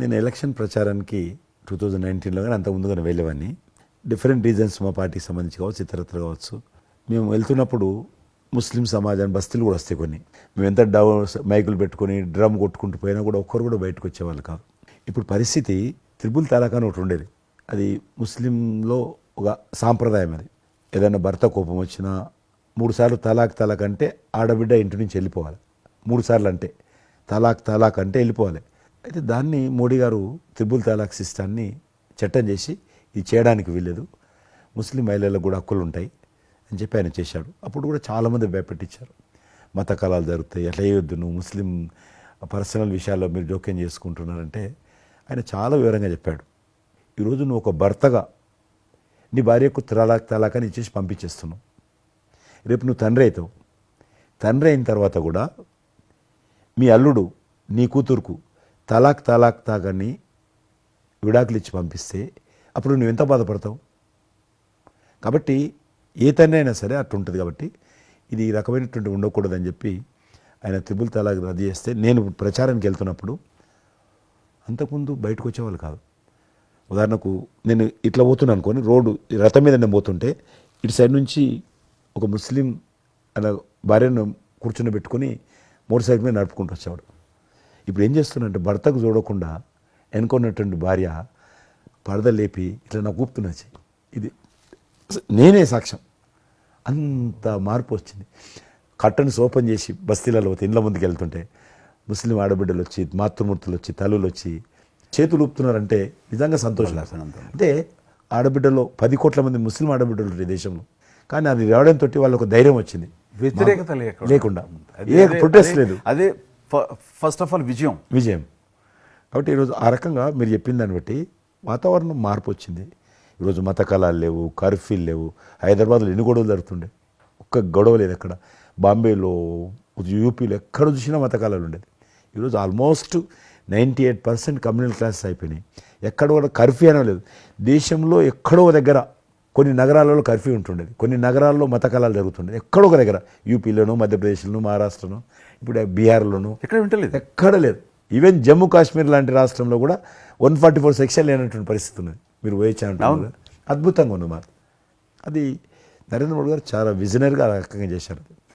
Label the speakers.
Speaker 1: నేను ఎలక్షన్ ప్రచారానికి two thousand నైన్టీన్లో కానీ అంత ముందుగానే వెళ్ళేవాడిని. డిఫరెంట్ రీజన్స్ మా పార్టీకి సంబంధించి కావచ్చు ఇతరత్ర కావచ్చు. మేము వెళ్తున్నప్పుడు ముస్లిం సమాజాన్ని బస్తీలు కూడా వస్తాయి కొన్ని. మేము ఎంత డవ్ మైకులు పెట్టుకొని డ్రమ్ కొట్టుకుంటూ పోయినా కూడా ఒక్కరు కూడా బయటకు వచ్చేవాళ్ళు కాదు. ఇప్పుడు పరిస్థితి త్రిపుల్ తలాక్ అని ఒకటి ఉండేది. అది ముస్లింలో ఒక సాంప్రదాయం అది. ఏదైనా భర్త కోపం వచ్చినా మూడు సార్లు తలాక్ తలాక్ అంటే ఆడబిడ్డ ఇంటి నుంచి వెళ్ళిపోవాలి. మూడుసార్లు అంటే తలాక్ తలాక్ అంటే వెళ్ళిపోవాలి. అయితే దాన్ని మోడీ గారు త్రిబుల్ తలాక్ సిస్టాన్ని చట్టం చేసి ఇది చేయడానికి వీల్లేదు. ముస్లిం మహిళలకు కూడా హక్కులు ఉంటాయి అని చెప్పి ఆయన చేశాడు. అప్పుడు కూడా చాలామంది భయపెట్టించారు. మత కళాలు జరుగుతాయి అట్లా వేయొద్దు నువ్వు ముస్లిం పర్సనల్ విషయాల్లో మీరు జోక్యం చేసుకుంటున్నారంటే ఆయన చాలా వివరంగా చెప్పాడు. ఈరోజు నువ్వు ఒక భర్తగా నీ భార్యకు తలాక్ తలాక్ అని ఇచ్చేసి పంపించేస్తున్నావు. రేపు నువ్వు తండ్రి అవుతావు. తండ్రి అయిన తర్వాత కూడా మీ అల్లుడు నీ కూతురుకు తలాక్ తలాక్ తాగని విడాకులు ఇచ్చి పంపిస్తే అప్పుడు నువ్వు ఎంత బాధపడతావు? కాబట్టి ఏ తండ్రి అయినా సరే అట్టుంటుంది ఉంటుంది కాబట్టి ఇది ఈ రకమైనటువంటి ఉండకూడదని చెప్పి ఆయన త్రిబుల్ తలాక్ రద్దు చేస్తే నేను ప్రచారానికి వెళ్తున్నప్పుడు అంతకుముందు బయటకు వచ్చేవాళ్ళు కాదు. ఉదాహరణకు నేను ఇట్లా పోతున్నాను అనుకోని రోడ్డు రథం మీద నేను పోతుంటే ఇటు సైడ్ నుంచి ఒక ముస్లిం అలా భార్యను కూర్చుని పెట్టుకొని మోటార్ సైకిల్ మీద నడుపుకుంటూ వచ్చేవాడు. ఇప్పుడు ఏం చేస్తున్నంటే భర్తకు చూడకుండా వెనుకున్నటువంటి భార్య పరద లేపి ఇట్లా నాకు ఊపుతున్నది ఇది నేనే సాక్ష్యం. అంత మార్పు వచ్చింది. కట్టన్స్ ఓపెన్ చేసి బస్తీలలో ఇండ్ల ముందుకు వెళ్తుంటే ముస్లిం ఆడబిడ్డలు వచ్చి మాతృమూర్తులు వచ్చి తల్లులు వచ్చి చేతులు ఊపుతున్నారంటే నిజంగా సంతోషం. అంటే ఆడబిడ్డలో పది కోట్ల మంది ముస్లిం ఆడబిడ్డలు ఈ దేశంలో. కానీ అది రావడంతో వాళ్ళకు ధైర్యం వచ్చింది.
Speaker 2: వ్యతిరేకత లేకుండా.
Speaker 1: ఏ ప్రొటెస్ట్ లేదు.
Speaker 2: అదే ఫస్ట్ ఆఫ్ ఆల్ విజయం.
Speaker 1: విజయం. కాబట్టి ఈరోజు ఆ రకంగా మీరు చెప్పిన దాన్ని బట్టి వాతావరణం మార్పు వచ్చింది. ఈరోజు మత కళాలు లేవు కర్ఫ్యూలు లేవు. హైదరాబాద్లో ఎన్ని గొడవలు జరుగుతుండే? ఒక్క గొడవ లేదు అక్కడ బాంబేలో యూపీలో ఎక్కడ చూసినా మత కళాలు ఉండేది. ఈరోజు almost ninety eight percent communal classes అయిపోయినాయి. ఎక్కడ కూడా కర్ఫ్యూ అనలేదు దేశంలో ఎక్కడో దగ్గర కొన్ని నగరాలలో కర్ఫ్యూ ఉంటుండేది. కొన్ని నగరాల్లో మత కళాలు జరుగుతుండేది. ఎక్కడో ఒక దగ్గర యూపీలోనూ మధ్యప్రదేశ్లోనూ మహారాష్ట్రలోనూ ఇప్పుడు బీహార్లోనూ.
Speaker 2: ఎక్కడ వింటలేదు?
Speaker 1: ఎక్కడ లేదు. ఈవెన్ జమ్మూ కాశ్మీర్ లాంటి రాష్ట్రంలో కూడా వన్ ఫార్టీ ఫోర్ సెక్షన్ లేనటువంటి పరిస్థితి ఉన్నది. మీరు వేయచ్చా అంటున్నారు అద్భుతంగా ఉంది మాట అది నరేంద్ర మోడీ గారు చాలా విజనరీగా రకంగా చేశారు.